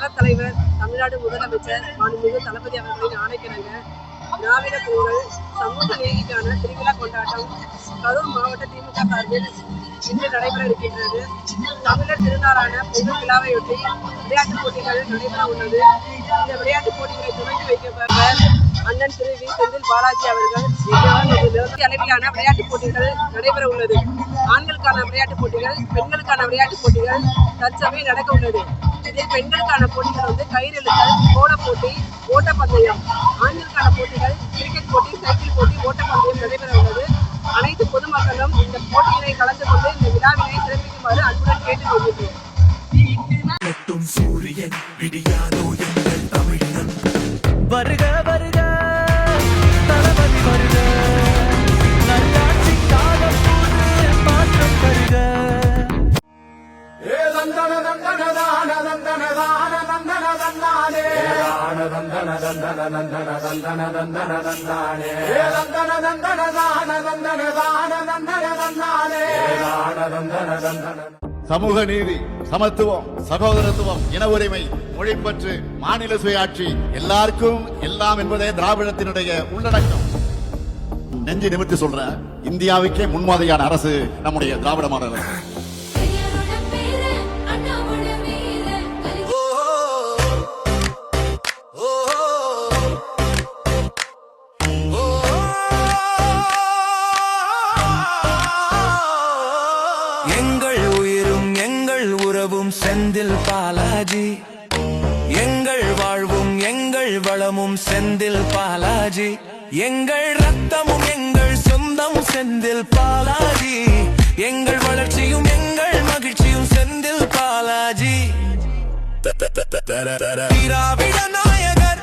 கழகத் தலைவர் தமிழ்நாடு முதலமைச்சர் மாண்புமிகு தளபதி அவர்களின் ஆணைக்கிணங்க திராவிட பொங்கல் சமூக நீதிக்கான திருவிழா கொண்டாட்டம் கரூர் மாவட்ட திமுக சார்பில் இன்று நடைபெற இருக்கின்றது. தமிழர் திருநாளான பொங்கல் விழாவையொட்டி விளையாட்டுப் போட்டிகள் நடைபெற உள்ளது. இந்த விளையாட்டுப் போட்டிகளை துவங்கி வைக்கப்பட்ட அண்ணன் திரு வி. செந்தில் பாலாஜி அவர்கள் அளவிலான விளையாட்டுப் போட்டிகள் நடைபெற உள்ளது. ஆண்களுக்கான விளையாட்டுப் போட்டிகள் பெண்களுக்கான விளையாட்டுப் போட்டிகள் தற்சமயம் நடக்க உள்ளது. பெண்களுக்கான போட்டிகள் வந்து கயிறெழுத்தல் கோல போட்டி ஓட்டப்பந்தயம் ஆண்களுக்கான போட்டிகள் கிரிக்கெட் போட்டி சைக்கிள் போட்டி ஓட்டப்பந்தயம் நடைபெற உள்ளது. அனைத்து பொதுமக்களும் இந்த போட்டியினை கலந்து கொண்டு இந்த விழாவினை சமூக நீதி சமத்துவம் சகோதரத்துவம் இன உரிமை மொழிப்பற்று மாநில சுயாட்சி எல்லாருக்கும் எல்லாம் என்பதே திராவிடத்தினுடைய உள்ளடக்கம். நெஞ்சு நிமிர்த்தி சொல்றேன் இந்தியாவுக்கே முன்மாதிரியான அரசு நம்முடைய திராவிட மாடல் அரசு எங்கள் உயிரும் எங்கள் உறவும் செந்தில் பாலாஜி. எங்கள் வாழ்வும் எங்கள் வளமும் செந்தில் பாலாஜி. எங்கள் ரத்தமும் எங்கள் சொந்தம் செந்தில் பாலாஜி. எங்கள் வளர்ச்சியும் எங்கள் மகிழ்ச்சியும் செந்தில் பாலாஜி. திராவிட நாயகர்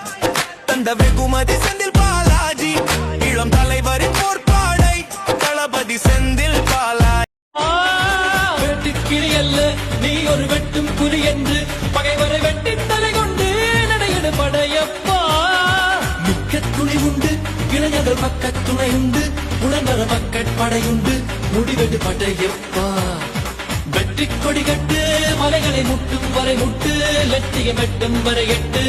தந்த வெகுமதி செந்தில் பாலாஜி. இளம் தலைவரின் போர்ப்பாடை தளபதி செந்தில் கிளி அல்ல. நீ ஒரு வெட்டும் புலி என்று பகைவரை வெட்டி தலை கொண்டு நடையடு படையப்பா. மிக்க துணி உண்டு இளைஞர்கள் பக்க துணை உண்டு உடனர மக்கள் படையுண்டு முடிவெட்டு படையப்பா. வெற்றி கொடி கட்டு மலைகளை முட்டும் வரை முட்டு லட்சியம் வெட்டும் வரை எட்டு.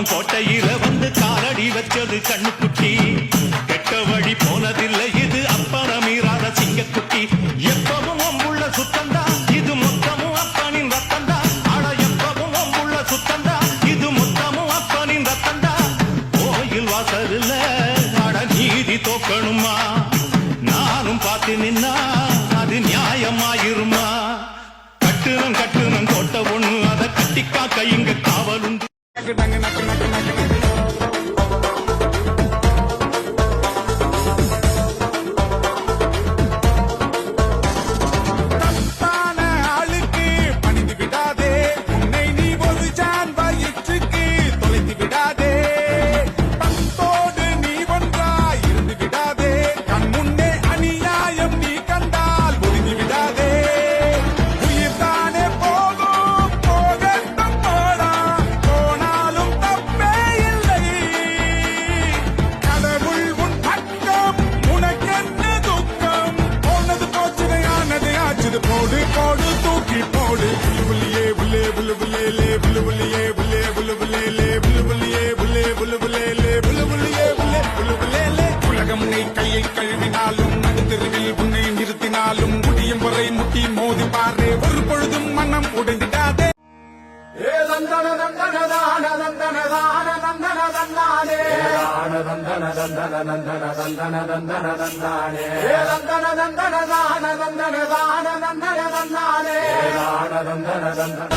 கட்டபொம்மன் கோட்டையில வந்து காலடி வச்சது கண்ணுக்குட்டி. கெட்ட வழி போனதில்லை இது அப்பன மீறாத சிங்கக்குட்டி. எப்பவும் அம்புள்ள சுத்தந்தா இது மொத்தமும் அப்பனின் ரத்தந்தா ஆட எப்பவும் அம்புள்ள சுத்தந்தா இது மொத்தமும் அப்பனின் ரத்தந்தா கோயில் வாசல்ல ஆட நீதி தோக்கணுமா? நானும் பார்த்து நின்னா அது நியாயமாயிருமா? கட்டுனம் கட்டுனம் கோட்ட ஒண்ணு அதை கட்டிக்கா கைங்க காவலுண்டு கையை கழுவினாலும் நடுத்தெருவில் உன்னை நிறுத்தினாலும் முடியும் வரை முட்டி மோதி பாரு. ஒரு பொழுதும் மனம் உடைந்திடாதே. ஏ தந்தன தந்தன தான தந்தன தான தந்தன தந்தானே. தான தந்தன தந்தன தந்தன தந்தன ஏ தந்தன தந்தன. தான தந்தன தான தந்தன தந்தானே தான தந்தன தந்தன